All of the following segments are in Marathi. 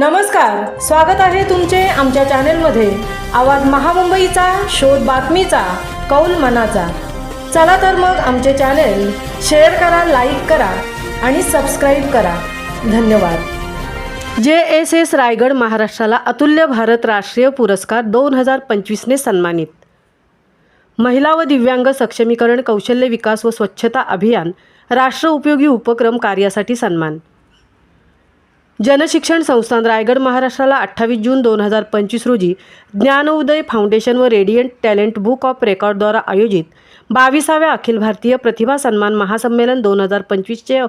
नमस्कार स्वागत आहे तुमचे आमच्या चॅनेलमध्ये. आवाज महामुंबईचा शोध बातमीचा कौल मनाचा. चला तर मग आमचे चॅनेल शेअर करा लाईक करा आणि सबस्क्राईब करा. धन्यवाद. जे एस एस रायगड महाराष्ट्राला अतुल्य भारत राष्ट्रीय पुरस्कार दोन हजार पंचवीसने सन्मानित. महिला व दिव्यांग सक्षमीकरण कौशल्य विकास व स्वच्छता अभियान राष्ट्र उपयोगी उपक्रम कार्यासाठी सन्मान. जनशिक्षण संस्थान रायगड महाराष्ट्राला अठ्ठावीस जून दोन हजार पंचवीस रोजी ज्ञानोदय फाउंडेशन व रेडियंट टॅलेंट बुक ऑफ रेकॉर्डद्वारा आयोजित बावीसाव्या अखिल भारतीय प्रतिभा सन्मान महासंमेलन दोन हजार पंचवीसचे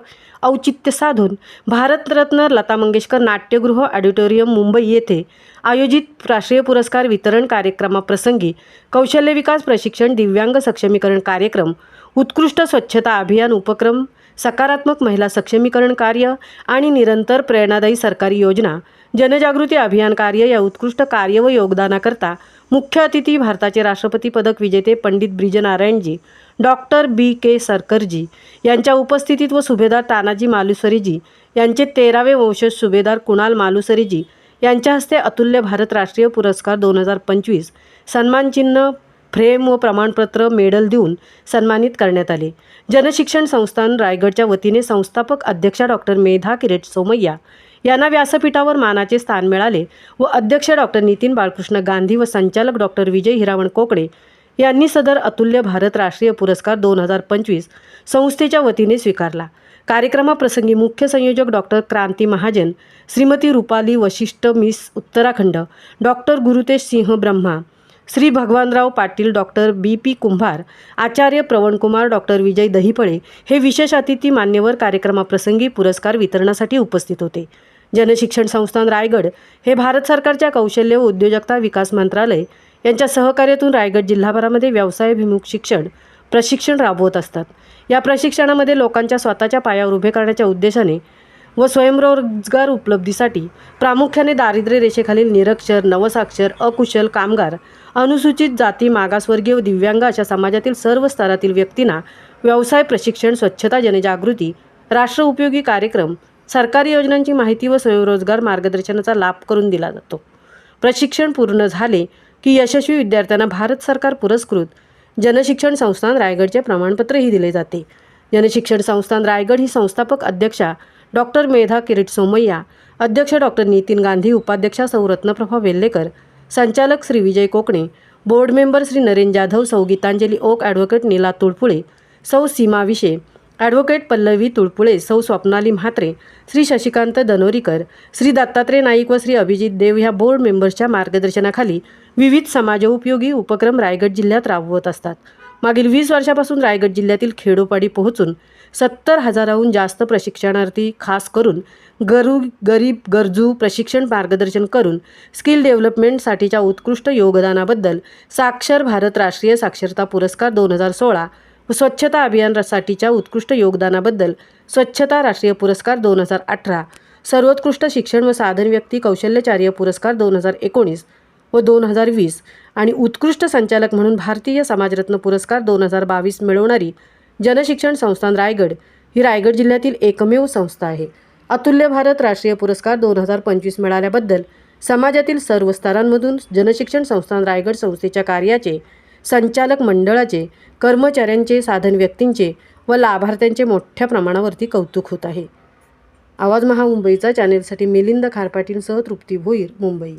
औचित्य साधून भारतरत्न लता मंगेशकर नाट्यगृह ऑडिटोरियम मुंबई येथे आयोजित राष्ट्रीय पुरस्कार वितरण कार्यक्रमाप्रसंगी कौशल्य विकास प्रशिक्षण दिव्यांग सक्षमीकरण कार्यक्रम उत्कृष्ट स्वच्छता अभियान उपक्रम सकारात्मक महिला सक्षमीकरण कार्य आणि निरंतर प्रेरणादायी सरकारी योजना जनजागृती अभियान कार्य या उत्कृष्ट कार्य व योगदानाकरता मुख्य अतिथी भारताचे राष्ट्रपती पदक विजेते पंडित ब्रिजनारायणजी डॉक्टर बी के सरकरजी यांच्या उपस्थितीत व सुभेदार तानाजी मालुसरीजी यांचे तेरावे वंशज सुभेदार कुणाल मालुसरीजी यांच्या हस्ते अतुल्य भारत राष्ट्रीय पुरस्कार दोन हजार पंचवीस सन्मानचिन्ह फ्रेम व प्रमाणपत्र मेडल देऊन सन्मानित करण्यात आले. जनशिक्षण संस्थान रायगडच्या वतीने संस्थापक अध्यक्षा डॉक्टर मेधा किरेट सोमय्या यांना व्यासपीठावर मानाचे स्थान मिळाले व अध्यक्ष डॉक्टर नितीन बाळकृष्ण गांधी व संचालक डॉक्टर विजय हिरावण कोकडे यांनी सदर अतुल्य भारत राष्ट्रीय पुरस्कार दोन हजार पंचवीस संस्थेच्या वतीने स्वीकारला. कार्यक्रमाप्रसंगी मुख्य संयोजक doctor Kranti Mahajan Shrimati Rupali Vashishtha miss Uttarakhand doctor Gurutej Singh Brahma Shri Bhagwanrao Patil doctor B P Kumbhar Acharya Pravankumar doctor Vijay Dahiphale हे विशेष अतिथी मान्यवर कार्यक्रमाप्रसंगी पुरस्कार वितरणासाठी उपस्थित होते. जनशिक्षण संस्थान रायगड हे भारत सरकारच्या कौशल्य व उद्योजकता विकास मंत्रालय यांच्या सहकार्यातून रायगड जिल्हाभरामध्ये व्यवसायाभिमुख शिक्षण प्रशिक्षण राबवत असतात. या प्रशिक्षणामध्ये लोकांच्या स्वतःच्या पायावर उभे करण्याच्या उद्देशाने व स्वयंरोजगार उपलब्धीसाठी प्रामुख्याने दारिद्र्य रेषेखालील निरक्षर नवसाक्षर अकुशल कामगार अनुसूचित जाती मागासवर्गीय व दिव्यांग अशा समाजातील सर्व स्तरातील व्यक्तींना व्यवसाय प्रशिक्षण स्वच्छता जनजागृती राष्ट्र उपयोगी कार्यक्रम सरकारी योजनांची माहिती व स्वयंरोजगार मार्गदर्शनाचा लाभ करून दिला जातो. प्रशिक्षण पूर्ण झाले की यशस्वी विद्यार्थ्यांना भारत सरकार पुरस्कृत. जनशिक्षण संस्थान रायगडचे प्रमाणपत्रही दिले जाते. जनशिक्षण संस्थान रायगड ही संस्थापक अध्यक्षा डॉक्टर मेधा किरीट सोमय्या अध्यक्ष डॉक्टर नितीन गांधी उपाध्यक्षा सौ रत्नप्रभा वेल्लेकर संचालक Shri Vijay Kokane board member Shri Naren Jadhav Sau Geetanjali Oak advocate Neela Tulpule Sau Seema Vishe advocate Pallavi Tulpule सौ स्वप्नाली म्हात्रे श्री शशिकांत दनोरीकर श्री दत्तात्रय नाईक व श्री अभिजित देव ह्या बोर्ड मेंबर्सच्या मार्गदर्शनाखाली विविध समाजोपयोगी उपक्रम रायगड जिल्ह्यात राबवत असतात. मागील वीस वर्षापासून रायगड जिल्ह्यातील खेडोपाडी पोहोचून सत्तर हजाराहून जास्त प्रशिक्षणार्थी खास करून गरू गरीब गरजू प्रशिक्षण मार्गदर्शन करून स्किल डेव्हलपमेंटसाठीच्या उत्कृष्ट योगदानाबद्दल साक्षर भारत राष्ट्रीय साक्षरता पुरस्कार दोन हजार सोळा व स्वच्छता अभियानासाठीच्या उत्कृष्ट योगदानाबद्दल स्वच्छता राष्ट्रीय पुरस्कार दोन हजार अठरा सर्वोत्कृष्ट शिक्षण व साधन व्यक्ती कौशल्यचार्य पुरस्कार दोन हजार एकोणीस व दोन हजार वीस आणि उत्कृष्ट संचालक म्हणून भारतीय समाजरत्न पुरस्कार दोन हजार बावीस मिळवणारी जनशिक्षण संस्थान रायगड ही रायगड जिल्ह्यातील एकमेव संस्था आहे. अतुल्य भारत राष्ट्रीय पुरस्कार दोन हजार पंचवीस मिळाल्याबद्दल समाजातील सर्व स्तरांमधून जनशिक्षण संस्थान रायगड संस्थेच्या कार्याचे संचालक मंडळाचे कर्मचाऱ्यांचे साधन व्यक्तींचे व लाभार्थ्यांचे मोठ्या प्रमाणावरती कौतुक होत आहे. आवाज महामुंबईचा चॅनेलसाठी मिलिंद खारपाटींसह तृप्ती भोईर मुंबई.